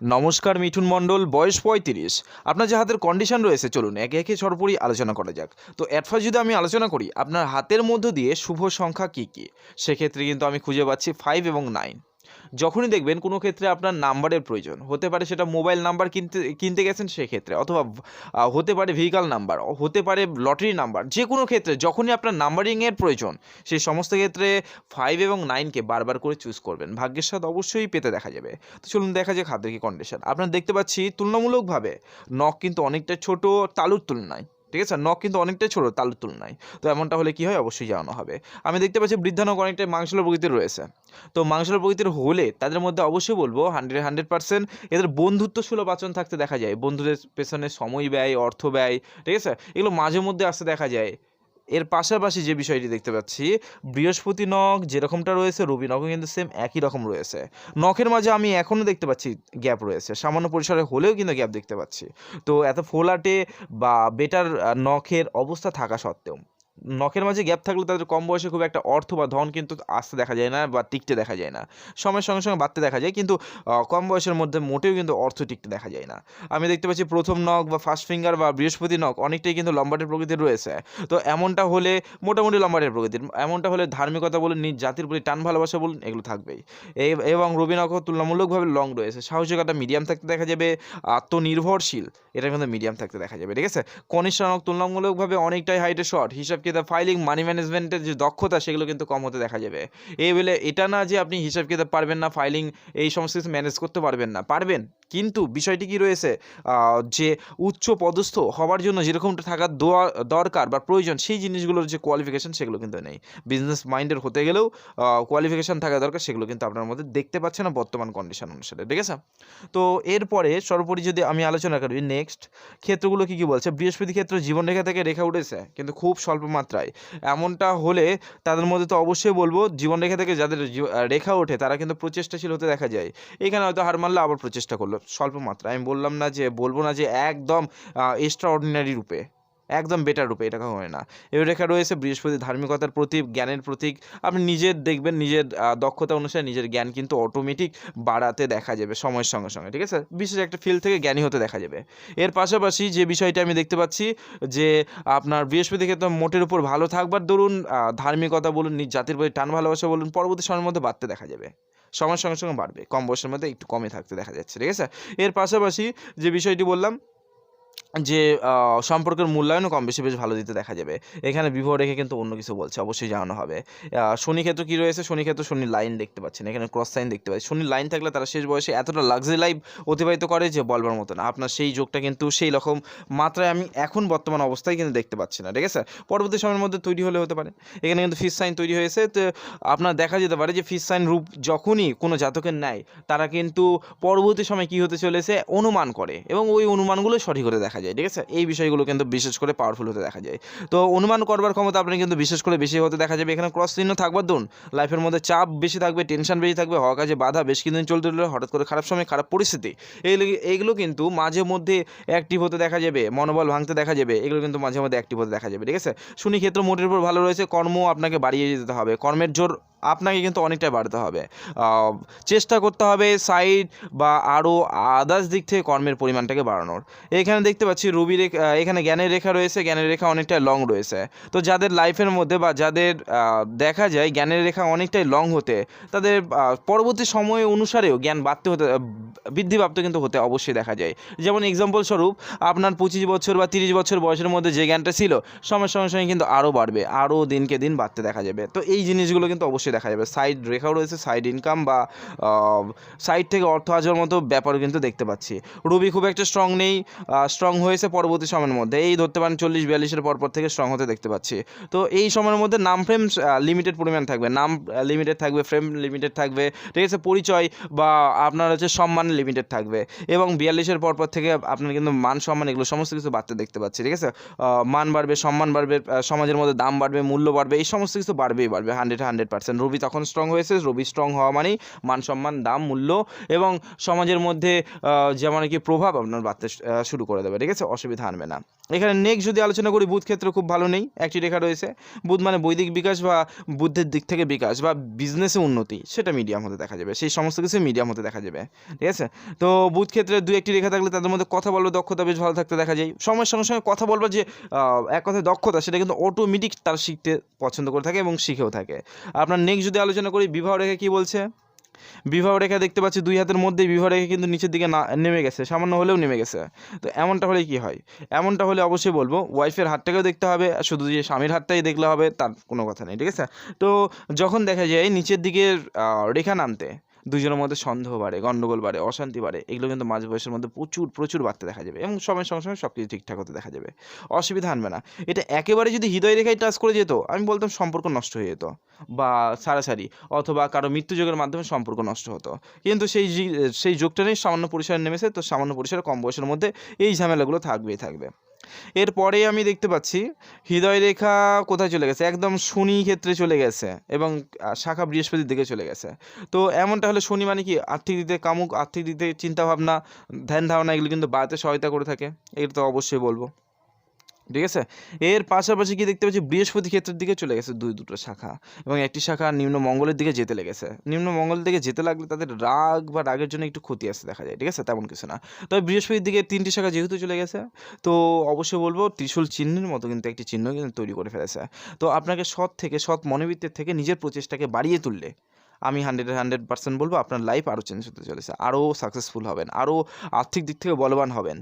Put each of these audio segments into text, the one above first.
নমস্কার, মিঠুন মণ্ডল, বয়স পঁয়ত্রিশ। আপনার যে হাতের কন্ডিশন রয়েছে, চলুন একে একে সর্বোপরি আলোচনা করা যাক। তো অ্যাট ফার্স্ট যদি আমি আলোচনা করি, আপনার হাতের মধ্য দিয়ে শুভ সংখ্যা কী কী? সেক্ষেত্রে কিন্তু আমি খুঁজে পাচ্ছি ফাইভ এবং নাইন যখনই দেখবেন কোনো ক্ষেত্রে আপনার নাম্বারের প্রয়োজন, হতে পারে সেটা মোবাইল নাম্বার কিনতে কিনতে গেছেন সেক্ষেত্রে, অথবা হতে পারে ভেহিকাল নাম্বার হতে পারে লটারি নাম্বার যে কোনো ক্ষেত্রে যখনই আপনার নাম্বারিংয়ের প্রয়োজন সেই সমস্ত ক্ষেত্রে ফাইভ এবং নাইনকে বারবার করে চুজ করবেন। ভাগ্যের সাথে অবশ্যই পেতে দেখা যাবে। তো চলুন দেখা যাক হাতের কি কন্ডিশন আপনারা দেখতে পাচ্ছি তুলনামূলকভাবে নখ কিন্তু অনেকটা ছোট, তালুর তুলনায়। ঠিক আছে? নখ কিন্তু অনেকটাই ছোটো তালুর তুলনায়। তো এমনটা হলে কি হয়? অবশ্যই জানানো হবে। আমি দেখতে পাচ্ছি বৃদ্ধানক অনেকটাই মাংসল প্রকৃতির রয়েছে। তো মাংসল প্রকৃতির হলে তাদের মধ্যে অবশ্যই বলব হান্ড্রেড হান্ড্রেড পার্সেন্ট এদের বন্ধুত্ব সুলভ আচরণ থাকতে দেখা যায়। বন্ধুদের পেছনে সময় ব্যয়, অর্থ ব্যয়, ঠিক আছে? এগুলো মাঝে মধ্যে আসতে দেখা যায়। এর পাশাপাশি যে বিষয়টি দেখতে পাচ্ছি, বৃহস্পতি নখ যেরকমটা রয়েছে, রবি নখও কিন্তু সেম একই রকম রয়েছে। নখের মাঝে আমি এখনও দেখতে পাচ্ছি গ্যাপ রয়েছে। সামান্য পরিসরে হলেও কিন্তু গ্যাপ দেখতে পাচ্ছি। তো এত ফোলাটে বা বেটার নখের অবস্থা থাকা সত্ত্বেও। নখের মাঝে গ্যাপ থাকলে তাদের কম বয়সে খুব একটা অর্থ বা ধন কিন্তু আসতে দেখা যায় না বা টিকতে দেখা যায় না। সময়ের সঙ্গে সঙ্গে বাড়তে দেখা যায় কিন্তু কম বয়সের মধ্যে মোটেও কিন্তু অর্থ টিকতে দেখা যায় না। আমি দেখতে পাচ্ছি প্রথম নখ বা ফার্স্ট ফিঙ্গার বা বৃহস্পতি নখ অনেকটাই কিন্তু লম্বাটের প্রকৃতির রয়েছে। তো এমনটা হলে মোটামুটি লম্বাটের প্রকৃতির, এমনটা হলে ধার্মিকতা বলুন, নিজ জাতির প্রতি টান ভালোবাসা বলুন, এগুলো থাকবেই। এবং রবি নখও তুলনামূলকভাবে লং রয়েছে। সাহসিকতা মিডিয়াম থাকতে দেখা যাবে, আত্মনির্ভরশীল, এটা কিন্তু মিডিয়াম থাকতে দেখা যাবে, ঠিক আছে? কনিষ্ঠ নখ তুলনামূলকভাবে অনেকটাই হাইটে শর্ট হিসাব কিতাব ফাইলিং মানি ম্যানেজমেন্টের যে দক্ষতা, সেগুলো কিন্তু কম হতে দেখা যাবে। এই বলে, এটা না যে আপনি হিসাব কিতাব পারবেন না ফাইলিং এই সমস্ত কিছু ম্যানেজ করতে পারবেন না। পারবেন, কিন্তু বিষয়টি কি রয়েছে? যে উচ্চ পদস্থ হওয়ার জন্য যেরকমটা থাকার দরকার বা প্রয়োজন, সেই জিনিসগুলোর যে কোয়ালিফিকেশন সেগুলো কিন্তু নেই। বিজনেস মাইন্ডের হতে গেলেও কোয়ালিফিকেশন থাকা দরকার, সেগুলো কিন্তু আপনার মধ্যে দেখতে পাচ্ছে না বর্তমান কন্ডিশন অনুসারে, ঠিক আছে? তো এরপরে সর্বোপরি যদি আমি আলোচনা করি নেক্সট ক্ষেত্রগুলো কি কি বলছে? বৃহস্পতি ক্ষেত্র জীবনরেখা থেকে রেখা উঠেছে, কিন্তু খুব স্বল্প মাত্রায়। এমনটা হলে তাদের মধ্যে তো অবশ্যই বলব, জীবনরেখা থেকে যাদের রেখা ওঠে, তারা কিন্তু প্রচেষ্টাশীল হতে দেখা যায়। এখানে হয়তো হার মারলে আবার প্রচেষ্টা করল। স্বল্প মাত্রায়। আমি বললাম না যে, বলব না যে, একদম এক্সট্রা অর্ডিনারি রূপে। একদম বেটার রূপে এটা হয় না। এই রেখা রয়েছে বৃহস্পতি ধার্মিকতার প্রতীক জ্ঞানের প্রতীক। আপনি নিজের দেখবেন নিজের দক্ষতা অনুসারে নিজের জ্ঞান কিন্তু অটোমেটিক বাড়াতে দেখা যাবে সময়ের সঙ্গে সঙ্গে ঠিক আছে? বিশেষ একটা ফিল্ড থেকে জ্ঞানী হতে দেখা যাবে। এর পাশাপাশি যে বিষয়টা আমি দেখতে পাচ্ছি যে আপনার বৃহস্পতি ক্ষেত্রে মোটের উপর ভালো থাকবার আহ, ধার্মিকতা বলুন নিজ জাতির প্রতি টান ভালোবাসা বলুন পরবর্তী সময়ের মধ্যে বাড়তে দেখা যাবে। সময়ের সঙ্গে সঙ্গে বাড়বে কম বয়সের মধ্যে একটু কমে থাকতে দেখা যাচ্ছে ঠিক আছে? এর পাশাপাশি যে বিষয়টি বললাম যে সম্পর্কের মূল্যায়নও কম বেশি বেশ ভালো দিতে দেখা যাবে। এখানে বিবাহ রেখে কিন্তু অন্য কিছু বলছে, অবশ্যই জানানো হবে। শনি ক্ষেত্র কী রয়েছে? শনি ক্ষেত্র শনির লাইন দেখতে পাচ্ছেন, এখানে ক্রস সাইন দেখতে পাচ্ছি। শনির লাইন থাকলে তারা শেষ বয়সে এতটা লাক্সারি লাইফ অতিবাহিত করে যে, বলবার মতো না। আপনার সেই যোগটা কিন্তু সেই রকম মাত্রায় আমি এখন বর্তমান অবস্থায় কিন্তু দেখতে পাচ্ছি না, ঠিক আছে? পরবর্তী সময়ের মধ্যে তৈরি হলে হতে পারে। এখানে কিন্তু ফিস সাইন তৈরি হয়েছে। তো আপনার দেখা যেতে পারে যে ফিস সাইন রূপ যখনই কোনো জাতকের নেয়, তারা কিন্তু পরবর্তী সময় কী হতে চলেছে? অনুমান করে এবং ওই অনুমানগুলো সঠিক হতে দেখা যায়, ঠিক আছে? এই বিষয়গুলো কিন্তু বিশেষ করে পাওয়ারফুল হতে দেখা যায়। তো অনুমান করবার ক্ষমতা আপনার কিন্তু বিশেষ করে বেশি হতে দেখা যাবে। এখানে ক্রস চিহ্ন থাকবার দরুন লাইফের মধ্যে চাপ বেশি থাকবে টেনশন বেশি থাকবে, হওয়া কাজে বাধা বেশ কিছুদিন চলতে চললে হঠাৎ করে খারাপ সময়, খারাপ পরিস্থিতি। এইগুলো কিন্তু মাঝে মধ্যে অ্যাক্টিভ হতে দেখা যাবে, মনোবল ভাঙতে দেখা যাবে, এগুলো কিন্তু মাঝে মধ্যে অ্যাক্টিভ হতে দেখা যাবে, ঠিক আছে? শুনি ক্ষেত্র মোটের উপর ভালো রয়েছে, কর্ম আপনাকে বাড়িয়ে যেতে হবে, কর্মের জোর আপনাকে কিন্তু অনেকটাই বাড়তে হবে। চেষ্টা করতে হবে সাইড বা আরও আদার্স দিক থেকে কর্মের পরিমাণটাকে বাড়ানোর। এখানে দেখতে পাচ্ছি রবি এখানে জ্ঞানের রেখা রয়েছে, জ্ঞানের রেখা অনেকটা লং রয়েছে। তো যাদের লাইফের মধ্যে বা যাদের দেখা যায় জ্ঞানের রেখা অনেকটাই লং হতে, তাদের পরবর্তী সময় অনুসারেও জ্ঞান বাড়তে হতে বৃদ্ধিপ্রাপ্ত কিন্তু হতে অবশ্যই দেখা যায়। যেমন এক্সাম্পল স্বরূপ, আপনার পঁচিশ বছর বা তিরিশ বছর বয়সের মধ্যে যে জ্ঞানটা ছিল সময়ের সঙ্গে সঙ্গে কিন্তু আরও বাড়বে আরও দিনকে দিন বাড়তে দেখা যাবে। তো এই জিনিসগুলো কিন্তু অবশ্যই দেখা যাবে। সাইড রেখাও রয়েছে সাইড ইনকাম বা সাইড থেকে অর্থ আসার মতো ব্যাপারও কিন্তু দেখতে পাচ্ছি। রবি খুব একটা স্ট্রং নেই স্ট্রং হয়েছে পরবর্তী সময়ের মধ্যে। এই ধরতে পারেন চল্লিশ, বিয়াল্লিশের পরপর থেকে স্ট্রং হতে দেখতে পাচ্ছি। তো এই সময়ের মধ্যে নাম ফ্রেম লিমিটেড পরিমাণ থাকবে। নাম লিমিটেড থাকবে ফ্রেম লিমিটেড থাকবে। ঠিক আছে? পরিচয় বা আপনার হচ্ছে সম্মান লিমিটেড থাকবে। এবং বিয়াল্লিশের পরপর থেকে আপনার কিন্তু মান সম্মান এগুলো সমস্ত কিছু বাড়তে দেখতে পাচ্ছি। ঠিক আছে? মান বাড়বে, সম্মান বাড়বে সমাজের মধ্যে দাম বাড়বে, মূল্য বাড়বে, এই সমস্ত কিছু বাড়বেই বাড়বে হান্ড্রেড হান্ড্রেড পার্সেন্ট রবি তখন স্ট্রং হয়েছে, রবি স্ট্রং হওয়া মানেই মান সম্মান, দাম, মূল্য এবং সমাজের মধ্যে যেমন কি প্রভাব আপনার বাড়তে শুরু করে দেবে। ঠিক ঠিক আছে অসুবিধা আনবে না। এখানে নেক্সট যদি আলোচনা করি, বুধ ক্ষেত্র খুব ভালো নেই, একটি রেখা রয়েছে। বুধ মানে বৈদিক বিকাশ বা বুদ্ধের দিক থেকে বিকাশ বা বিজনেসে উন্নতি, সেটা মিডিয়াম হতে দেখা যাবে। সেই সমস্ত কিছু মিডিয়াম হতে দেখা যাবে, ঠিক আছে? তো বুধ ক্ষেত্রে দু একটি রেখা থাকলে তাদের মধ্যে কথা বলবার দক্ষতা বেশ ভালো থাকতে দেখা যায়। সময়ের সঙ্গে সঙ্গে কথা বলবার যে এক কথায় দক্ষতা, সেটা কিন্তু অটোমেটিক তারা শিখতে পছন্দ করে থাকে এবং শিখেও থাকে। আপনার নেক্সট যদি আলোচনা করি, বিবাহ রেখা কী বলছে? বিবাহ রেখা দেখতে পাচ্ছি দুই হাতের মধ্যে বিবাহ রেখা কিন্তু নিচের দিকে না, নেমে গেছে, সামান্য হলেও নেমে গেছে। তো এমনটা হলে কি হয়? এমনটা হলে অবশ্যই বলব ওয়াইফের হাতটাকেও দেখতে হবে, শুধু যে স্বামীর হাতটাই দেখলে হবে, তার কোনো কথা নেই, ঠিক আছে? তো যখন দেখা যায় নিচের দিকে রেখা নামতে দুজনের মধ্যে সন্দেহ বাড়ে গণ্ডগোল বাড়ে, অশান্তি বাড়ে, এগুলো কিন্তু মাঝ বয়সের মধ্যে প্রচুর প্রচুর বাড়তে দেখা যাবে এবং সময়ের সঙ্গে সঙ্গে সব কিছু ঠিকঠাক হতে দেখা যাবে। অসুবিধা আনবে না। এটা একেবারে যদি হৃদয় রেখায় টাচ করে যেত, আমি বলতাম সম্পর্ক নষ্ট হয়ে যেত বা সারাসারি অথবা কারও মৃত্যুযোগের মাধ্যমে সম্পর্ক নষ্ট হতো। কিন্তু সেই সেই যোগটা নেই সামান্য পরিসরে নেমেছে, তো সামান্য পরিসরে কম বয়সের মধ্যে এই ঝামেলাগুলো থাকবেই থাকবে। এরপরে আমি দেখতে পাচ্ছি হৃদয় রেখা কোথায় চলে গেছে? একদম শনি ক্ষেত্রে চলে গেছে এবং শাখা বৃহস্পতির দিকে চলে গেছে। তো এমনটা হলে শনি মানে কি? আর্থিক দিতে কামুক, আর্থিক দিতে চিন্তাভাবনা ধ্যান ধারণা এগুলো কিন্তু বাড়াতে সহায়তা করে থাকে। এটা তো অবশ্যই বলব। ঠিক আছে? এর পাশাপাশি কি দেখতে পাচ্ছি বৃহস্পতি ক্ষেত্রের দিকে চলে গেছে দুই দুটো শাখা এবং একটি শাখা নিম্ন মঙ্গলের দিকে যেতে লেগেছে। নিম্ন মঙ্গলের দিকে যেতে লাগলে তাদের রাগ বা রাগের জন্য একটু ক্ষতি আসতে দেখা যায়, ঠিক আছে? তেমন কিছু না। তবে বৃহস্পতির দিকে তিনটি শাখা যেহেতু চলে গেছে, তো অবশ্যই বলব ত্রিশূল চিহ্নের মতো কিন্তু একটি চিহ্ন কিন্তু তৈরি করে ফেলেছে। তো আপনাকে সৎ থেকে, সৎ মনোবৃত্তের থেকে নিজের প্রচেষ্টাকে বাড়িয়ে তুললে আমি হান্ড্রেড হান্ড্রেড পার্সেন্ট বলব আপনার লাইফ আরও চেঞ্জ হতে চলেছে, আরও সাকসেসফুল হবেন, আরও আর্থিক দিক থেকে বলবান হবেন।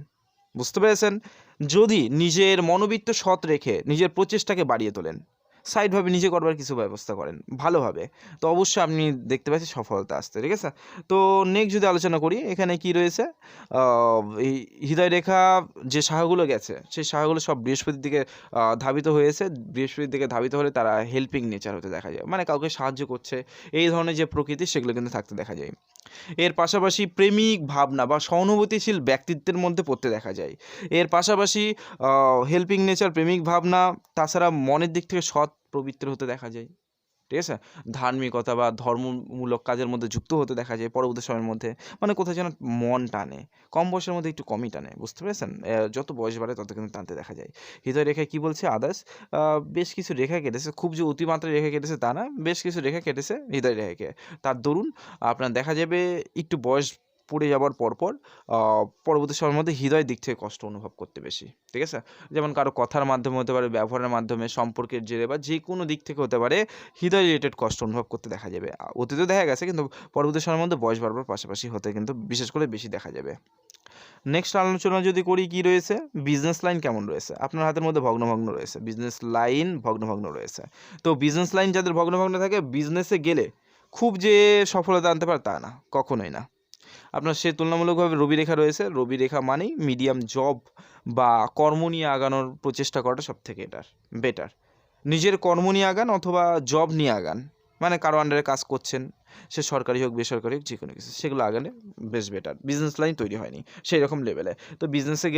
বুঝতে পেরেছেন? যদি নিজের মনোবৃত্ত সৎ রেখে নিজের প্রচেষ্টাকে বাড়িয়ে তোলেন। সাইডভাবে নিজে করবার কিছু ব্যবস্থা করেন, ভালোভাবে। তো অবশ্যই আপনি দেখতে পাচ্ছেন সফলতা আসতে ঠিক আছে? তো নেক্সট যদি আলোচনা করি, এখানে কি রয়েছে? হৃদয় রেখা যে শাখাগুলো গেছে, সেই শাখাগুলো সব বৃহস্পতির দিকে ধাবিত হয়েছে। বৃহস্পতির দিকে ধাবিত হলে তারা হেল্পিং নেচার হতে দেখা যায়। মানে কাউকে সাহায্য করছে, এই ধরনের যে প্রকৃতি, সেগুলো কিন্তু থাকতে দেখা যায়। এর পাশাপাশি প্রেমিক ভাবনা বা সহানুভূতিশীল ব্যক্তিত্বের মধ্যে পড়তে দেখা যায়। এর পাশাপাশি হেল্পিং নেচার প্রেমিক ভাবনা, তাছাড়া মনের দিক থেকে সৎ পবিত্র হতে দেখা যায়। ঠিক আছে? ধার্মিকতা বা ধর্মমূলক কাজের মধ্যে যুক্ত হতে দেখা যায় পরবর্তী সময়ের মধ্যে। মানে কোথায় যেন মন টানে, কম বয়সের মধ্যে একটু কমই টানে, বুঝতে পেরেছেন? যত বয়স বাড়ে তত কিন্তু টানতে দেখা যায়। হৃদয় রেখায় কী বলছে? আদার্স? বেশ কিছু রেখা কেটেছে, খুব যে অতিমাত্রায় রেখা কেটেছে তা না, বেশ কিছু রেখা কেটেছে হৃদয় রেখাকে তার দরুন আপনার দেখা যাবে একটু বয়স পড়ে যাওয়ার পরপর পরবর্তী সময়ের মধ্যে হৃদয় দিক থেকে কষ্ট অনুভব করতে বেশি ঠিক আছে? যেমন কারও কথার মাধ্যমে হতে পারে ব্যবহারের মাধ্যমে সম্পর্কের জেরে বা যে কোনো দিক থেকে হতে পারে হৃদয় রিলেটেড কষ্ট অনুভব করতে দেখা যাবে। আ, অতীতে দেখা গেছে কিন্তু পরবর্তী সময়ের মধ্যে বয়স বাড়বার পাশাপাশি হতে কিন্তু বিশেষ করে বেশি দেখা যাবে। নেক্সট আলোচনা যদি করি কি রয়েছে? বিজনেস লাইন কেমন রয়েছে? আপনার হাতের মধ্যে ভগ্নভগ্ন রয়েছে। বিজনেস লাইন ভগ্নভগ্ন রয়েছে। তো বিজনেস লাইন যাদের ভগ্নভগ্ন থাকে বিজনেসে গেলে খুব যে সফলতা আনতে পারে তা না কখনোই না। আপনার সে তুলনামূলকভাবে রবি রেখা রয়েছে। রবি রেখা মানেই মিডিয়াম জব বা কর্ম নিয়ে আগানোর প্রচেষ্টা করাটা সব থেকে এটার বেটার নিজের কর্ম নিয়ে আগান অথবা জব নিয়ে আগান মানে কারও আন্ডারে কাজ করছেন সে সরকারি হোক, বেসরকারি হোক যে কোনো কিছু, সেগুলো আগালে বেশ বেটার বিজনেস লাইন তৈরি হয়নি সেই রকম লেভেলে তো বিজনেসে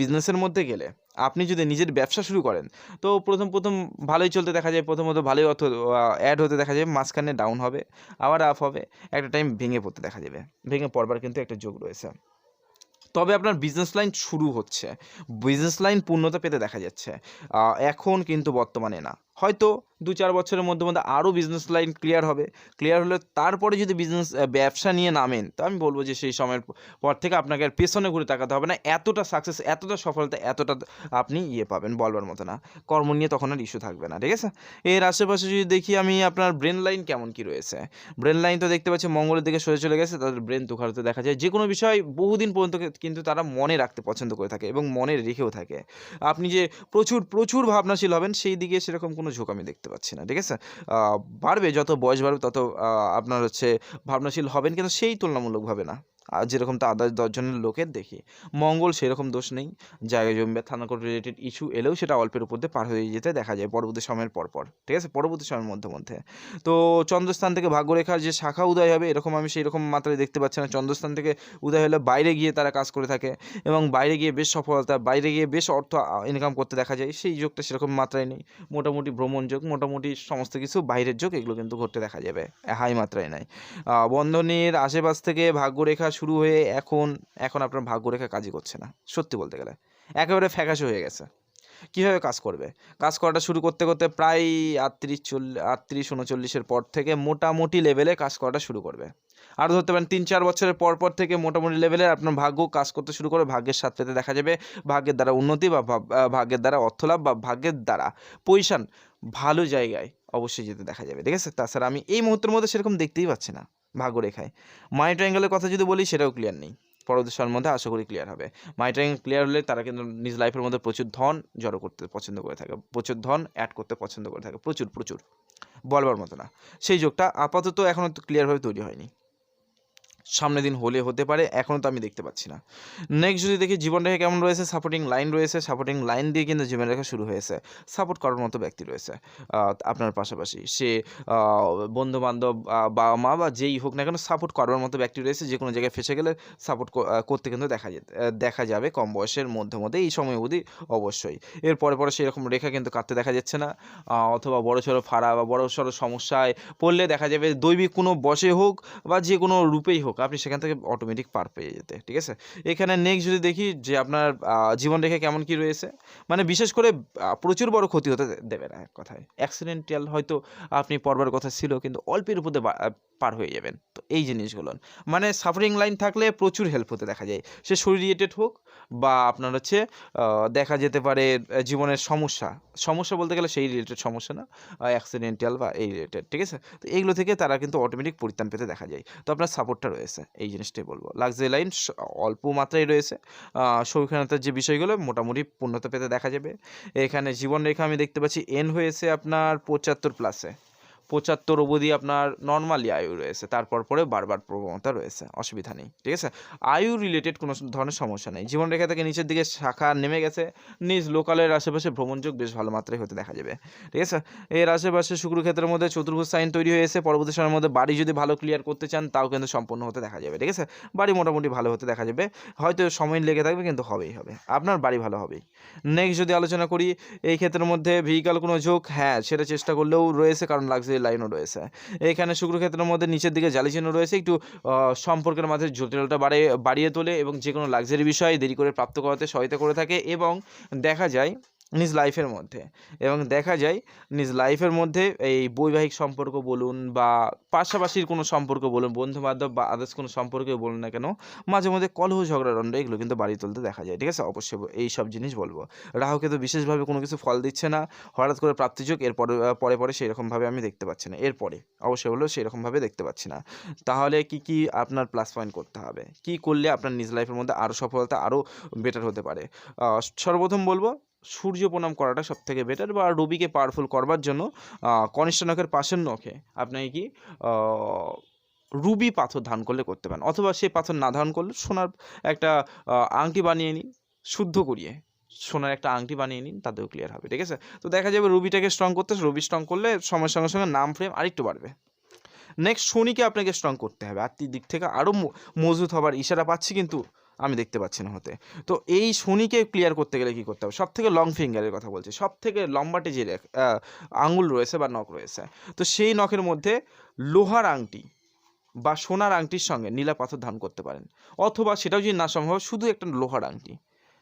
বিজনেসের মধ্যে গেলে আপনি যদি নিজের ব্যবসা শুরু করেন, তো প্রথম প্রথম ভালোই চলতে দেখা যায়, প্রথমত ভালোই অর্থ অ্যাড হতে দেখা যায়, মাঝখানে ডাউন হবে, আবার আপ হবে, একটা টাইম ভেঙে পড়তে দেখা যাবে। ভেঙে পড়বার কিন্তু একটা যোগ রয়েছে। তবে আপনার বিজনেস লাইন শুরু হচ্ছে বিজনেস লাইন পূর্ণতা পেতে দেখা যাচ্ছে এখন কিন্তু বর্তমানে না। হয়তো দু চার বছরের মধ্যে মধ্যে আরও বিজনেস লাইন ক্লিয়ার হবে। ক্লিয়ার হলে তারপরে যদি বিজনেস ব্যবসা নিয়ে নামেন, তো আমি বলব যে সেই সময়ের পর থেকে আপনাকে আর পেছনে ঘুরে তাকাতে হবে না। এতটা সাকসেস এতটা সফলতা, এতটা আপনি ইয়ে পাবেন বলবার মতো না। কর্ম নিয়ে তখন আর ইস্যু থাকবে না, ঠিক আছে? এর আশেপাশে যদি দেখি আমি আপনার ব্রেন লাইন কেমন কি রয়েছে? ব্রেন লাইন তো দেখতে পাচ্ছি মঙ্গলের দিকে সরে চলে গেছে, তাদের ব্রেন তুখার হতে দেখা যায়। যে কোনো বিষয় বহুদিন পর্যন্ত কিন্তু তারা মনে রাখতে পছন্দ করে থাকে এবং মনে রেখেও থাকে। আপনি যে প্রচুর প্রচুর ভাবনাশীল হবেন, সেই দিকে সেরকম কোনো ঝোঁক আমি দেখতে পাচ্ছি না, ঠিক আছে? বাড়বে, যত বয়স বাড়বে, তত আপনার হচ্ছে ভাবনাশীল হবেন, কিন্তু সেই তুলনামূলকভাবে না। আর যেরকম তো আদার্স দশজনের লোকের দেখি। মঙ্গল সেরকম দোষ নেই। জায়গা জমি বা থানা কোর্ট রিলেটেড ইস্যু এলেও সেটা অল্পের উপর দিয়ে পার হয়ে যেতে দেখা যায় পরবর্তী সময়ের পর পর। ঠিক আছে? পরবর্তী সময়ের মধ্যে মধ্যে। তো চন্দ্রস্থান থেকে ভাগ্যরেখার যে শাখা উদয় হবে, এরকম আমি সেই রকম মাত্রায় দেখতে পাচ্ছি না। চন্দ্রস্থান থেকে উদয় হলে বাইরে গিয়ে তারা কাজ করে থাকে এবং বাইরে গিয়ে বেশ সফলতা, বাইরে গিয়ে বেশ অর্থ ইনকাম করতে দেখা যায়। সেই যোগটা সেরকম মাত্রায় নেই। মোটামুটি ভ্রমণ যোগ, মোটামুটি সমস্ত কিছু বাইরের যোগ এগুলো কিন্তু ঘটতে দেখা যাবে। হাই মাত্রায় নাই। বন্ধনের আশেপাশ থেকে ভাগ্যরেখা শুরু হয়ে এখন এখন আপনার ভাগ্যরেখা কাজই করছে না, সত্যি বলতে গেলে। একেবারে ফ্যাকাশে হয়ে গেছে। কীভাবে কাজ করবে? কাজ করাটা শুরু করতে করতে প্রায় আটত্রিশ চল্লিশ আটত্রিশ উনচল্লিশের পর থেকে মোটামুটি লেভেলে কাজ করাটা শুরু করবে। আর ধরতে পারেন, তিন চার বছরের পর পর থেকে মোটামুটি লেভেলে আপনার ভাগ্য কাজ করতে শুরু করে ভাগ্যের স্বাদ পেতে দেখা যাবে, ভাগ্যের দ্বারা উন্নতি বা ভাগ্যের দ্বারা অর্থলাভ বা ভাগ্যের দ্বারা পজিশন ভালো জায়গায় অবশ্যই যেতে দেখা যাবে, ঠিক আছে? তাছাড়া আমি এই মুহূর্তের মধ্যে সেরকম দেখতেই পাচ্ছি না। ভাগ্যরেখায় মানি ট্রায়াঙ্গেলের কথা যদি বলি, সেটাও ক্লিয়ার নেই। পরবর্তী সময়ের মধ্যে আশা করি ক্লিয়ার হবে। মানি ট্রায়াঙ্গেল ক্লিয়ার হলে তারা কিন্তু নিজ লাইফের মধ্যে প্রচুর ধন জড়ো করতে পছন্দ করে থাকে। প্রচুর ধন অ্যাড করতে পছন্দ করে থাকে। প্রচুর প্রচুর। বলবার মতো না। সেই যোগটা আপাতত এখনও ক্লিয়ারভাবে তৈরি হয়নি। সামনের দিন হলে হতে পারে, এখনও তো আমি দেখতে পাচ্ছি না। নেক্সট যদি দেখি জীবনরেখা কেমন রয়েছে? সাপোর্টিং লাইন রয়েছে। সাপোর্টিং লাইন দিয়ে কিন্তু জীবনরেখা শুরু হয়েছে। সাপোর্ট করার মতো ব্যক্তি রয়েছে আপনার পাশাপাশি। সে বন্ধু বান্ধব বাবা মা বা যেই হোক না কেন সাপোর্ট করার মতো ব্যক্তি রয়েছে, যে কোনো জায়গায় ফেসে গেলে সাপোর্ট করতে কিন্তু দেখা যেতে দেখা যাবে কম বয়সের মধ্যে মধ্যে। এই সময় অবধি অবশ্যই। এর পরে পরে সেরকম রেখা কিন্তু কাটতে দেখা যাচ্ছে না অথবা বড় সড়ো ফাড়া বা বড় সড়ো সমস্যায় পড়লে দেখা যাবে দৈবিক কোনো বসে হোক বা যে কোনো রূপেই হোক। আপনি সেখান থেকে অটোমেটিক পার পেয়ে যেতে, ঠিক আছে? এখানে নেক্সট যদি দেখি যে আপনার জীবন জীবনরেখা কেমন কি রয়েছে মানে বিশেষ করে প্রচুর বড় ক্ষতি হতে দেবে না এক কথায়। অ্যাক্সিডেন্টাল হয়তো আপনি পড়বার কথা ছিল, কিন্তু অল্পের উপরে পার হয়ে যাবেন। তো এই জিনিসগুলো মানে সাফারিং লাইন থাকলে প্রচুর হেল্প হতে দেখা যায়। সে শরীর রিলেটেড হোক বা আপনার হচ্ছে দেখা যেতে পারে জীবনের সমস্যা। সমস্যা বলতে গেলে সেই রিলেটেড সমস্যা না অ্যাক্সিডেন্টাল বা এই রিলেটেড ঠিক আছে? তো এইগুলো থেকে তারা কিন্তু অটোমেটিক পরিত্রাণ পেতে দেখা যায়। তো আপনার সাপোর্টটা রয়েছে। এই জিনিসটাই বলব। লাক্সারি লাইন অল্প মাত্রায় রয়েছে। সৌখানতার যে বিষয়গুলো, মোটামুটি পূর্ণতা পেতে দেখা যাবে। এখানে জীবন রেখা আমি দেখতে পাচ্ছি এন হয়েছে আপনার পঁচাত্তর প্লাসে পঁচাত্তর অবধি আপনার নর্মালি আয়ু রয়েছে, তারপর পরে বারবার প্রবণতা রয়েছে, অসুবিধা নেই, ঠিক আছে? আয়ু রিলেটেড কোনো ধরনের সমস্যা নেই, জীবনরেখা থেকে নিচের দিকে শাখা নেমে গেছে, নিজ লোকালের আশেপাশে ভ্রমণযোগ বেশ ভালো মাত্রায় হতে দেখা যাবে, ঠিক আছে? এর আশেপাশে শুক্রক্ষেত্রের মধ্যে চতুর্ভুজ সাইন তৈরি হয়েছে, পরবর্তী সময়ের মধ্যে বাড়ি যদি ভালো ক্লিয়ার করতে চান, তাও কিন্তু সম্পূর্ণ হতে দেখা যাবে, ঠিক আছে? বাড়ি মোটামুটি ভালো হতে দেখা যাবে, হয়তো সময় লেগে থাকবে কিন্তু হবেই হবে, আপনার বাড়ি ভালো হবেই। নেক্সট যদি আলোচনা করি, এই ক্ষেত্রের মধ্যে ভেহিকাল কোনো যোগ হ্যাঁ সেটা চেষ্টা করলেও রয়েছে, কারণ লাক্সারি লাইনও রয়েছে। এখানে শুক্রক্ষেত্রের মধ্যে নিচের দিকে জালি চিহ্ন রয়েছে। একটু সম্পর্কের মাঝে জটিলতা বাড়ে, বাড়িয়ে তোলে এবং যে কোনো লাক্সারি বিষয় দেরি করে প্রাপ্ত করাতে সহায়তা করে থাকে এবং দেখা যায় নিজ লাইফের মধ্যে। এবং দেখা যায়, নিজ লাইফের মধ্যে এই বৈবাহিক সম্পর্ক বলুন বা পাশাপাশির কোনো সম্পর্ক বলুন বন্ধু বান্ধব বা আদার্স কোনো সম্পর্কে বলুন না কেন, মাঝে মধ্যে কলহ, ঝগড়া, দণ্ড এগুলো কিন্তু বাড়ি তুলতে দেখা যায়, ঠিক আছে? অবশ্যই এই সব জিনিস বলব। রাহুকে তো বিশেষভাবে কোনো কিছু ফল দিচ্ছে না, হঠাৎ করে প্রাপ্তিযোগ এর পরে পরে পরে সেরকমভাবে আমি দেখতে পাচ্ছি না, এরপরে, অবশ্যই হলেও সেরকমভাবে দেখতে পাচ্ছি না। তাহলে কি কি আপনার প্লাস পয়েন্ট করতে হবে? কি করলে আপনার নিজ লাইফের মধ্যে আরও সফলতা আরও বেটার হতে পারে? সর্বপ্রথম বলব সূর্য প্রণাম করাটা সব থেকে বেটার বা রবিকে পাওয়ারফুল করবার জন্য কনিষ্ঠ নখের পাশের নখে আপনাকে কি রুবি পাথর ধান করলে করতে পারেন। অথবা সেই পাথর না ধারণ করলে সোনার একটা আংটি বানিয়ে নিন, শুদ্ধ করিয়ে সোনার একটা আংটি বানিয়ে নিন, তাতেও ক্লিয়ার হবে, ঠিক আছে? তো দেখা যাবে রুবিটাকে স্ট্রং করতে, রুবি স্ট্রং করলে সময়ের সঙ্গে সঙ্গে নাম ফ্রেম আরেকটু বাড়বে। নেক্সট শনিকে আপনাকে স্ট্রং করতে হবে। আত্মিক দিক থেকে আরও মজবুত হবার ইশারা পাচ্ছি কিন্তু আমি দেখতে পাচ্ছি না হতে। তো এই শনিকে ক্লিয়ার করতে গেলে কী করতে হবে? সব থেকে লং ফিঙ্গারের কথা বলছি। সব থেকে লম্বাটে যে আঙুল রয়েছে বা নখ রয়েছে, তো সেই নখের মধ্যে লোহার আংটি বা সোনার আংটির সঙ্গে নীলা পাথর ধারণ করতে পারেন। অথবা সেটাও যদি না সম্ভব শুধু একটা লোহার আংটি।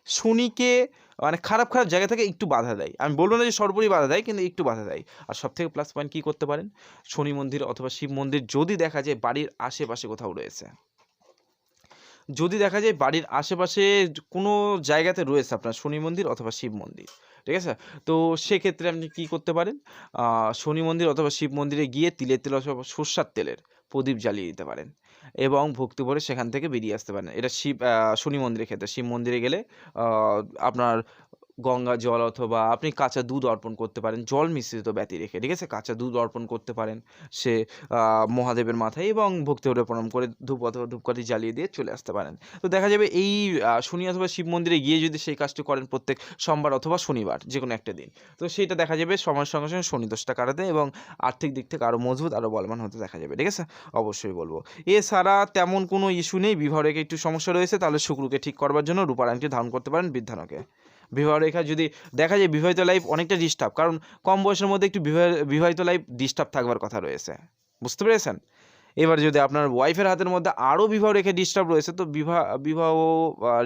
শনিকে মানে খারাপ খারাপ জায়গা থেকে একটু বাধা দেয়। আমি বলব না যে সর্বরই বাধা দেয়, কিন্তু একটু বাধা দেয়। আর সব থেকে প্লাস পয়েন্ট কী করতে পারেন? শনি মন্দির অথবা শিব মন্দির যদি দেখা যায়, বাড়ির আশেপাশে কোথাও রয়েছে। যদি দেখা যায় বাড়ির আশেপাশে কোনো জায়গাতে রয়েছে আপনার শনি মন্দির অথবা শিব মন্দির, ঠিক আছে? তো সেক্ষেত্রে আপনি কি করতে পারেন? শনি মন্দির অথবা শিব মন্দিরে গিয়ে তিলের তেল অথবা সর্ষার তেলের প্রদীপ জ্বালিয়ে দিতে পারেন এবং ভক্তি ভরে সেখান থেকে বেরিয়ে আসতে পারেন। এটা শিব শনি মন্দিরের ক্ষেত্রে। শিব মন্দিরে গেলে আপনার গঙ্গা জল অথবা আপনি কাঁচা দুধ অর্পণ করতে পারেন, জল মিশ্রিত ব্যতি রেখে, ঠিক আছে? কাঁচা দুধ অর্পণ করতে পারেন। সে মহাদেবের মাথায় এবং ভক্তি ভরে প্রণাম করে ধূপ অথবা ধূপকাঠি জ্বালিয়ে দিয়ে চলে আসতে পারেন। তো দেখা যাবে এই শনি অথবা শিব মন্দিরে গিয়ে যদি সেই কাজটি করেন প্রত্যেক সোমবার অথবা শনিবার যে কোনো একটা দিন। তো সেইটা দেখা যাবে সময়ের সঙ্গে সঙ্গে শনি দোষটা কাটাতে এবং আর্থিক দিক থেকে আরও মজবুত আরও বলবান হতে দেখা যাবে, ঠিক আছে? অবশ্যই বলব। এছাড়া তেমন কোনো ইস্যু নেই, বিবাহ একটু সমস্যা রয়েছে, তাহলে শুক্রকে ঠিক করবার জন্য রূপার আংটি ধারণ করতে পারেন বৃদ্ধানকে। বিবাহ রেখা যদি দেখা যায় বিবাহিত লাইফ অনেকটা ডিস্টার্ব কারণ কম বয়সের মধ্যে একটু বিবাহ, বিবাহিত লাইফ ডিস্টার্ব থাকবার কথা রয়েছে। বুঝতে পেরেছেন? এবার যদি আপনার ওয়াইফের হাতের মধ্যে আরও বিবাহ রেখে ডিস্টার্ব রয়েছে, তো বিবাহ বিবাহ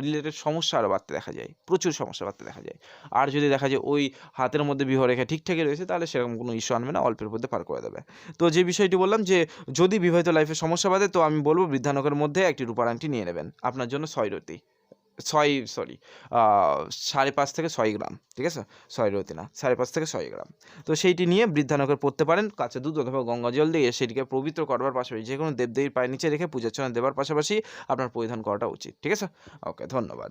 রিলেটেড সমস্যা আরও বাড়তে দেখা যায়, প্রচুর সমস্যা বাড়তে দেখা যায়। আর যদি দেখা যায় ওই হাতের মধ্যে বিবাহ রেখা ঠিকঠাকই রয়েছে, তাহলে সেরকম কোনো ইস্যু আনবে না, অল্পের মধ্যে পার করে দেবে। তো যে বিষয়টি বললাম যে, যদি বিবাহিত লাইফে সমস্যা বাঁধে, তো আমি বলব বৃদ্ধানকের মধ্যে একটি রূপার আংটি নিয়ে নেবেন, আপনার জন্য ছয় রতি। ছয় সরি সাড়ে পাঁচ থেকে ছয় গ্রাম, ঠিক আছে? ছয় রতি না, সাড়ে পাঁচ থেকে ছয় গ্রাম। তো সেইটি নিয়ে বৃদ্ধানগর পড়তে পারেন, কাছে দুধ অথবা গঙ্গা জল দিয়ে সেটিকে পবিত্র করবার পাশাপাশি যে কোনো দেবদেবীর পায়ের নিচে রেখে পূজার্চনা দেওয়ার পাশাপাশি আপনার পরিধান করাটা উচিত, ঠিক আছে? ওকে, ধন্যবাদ।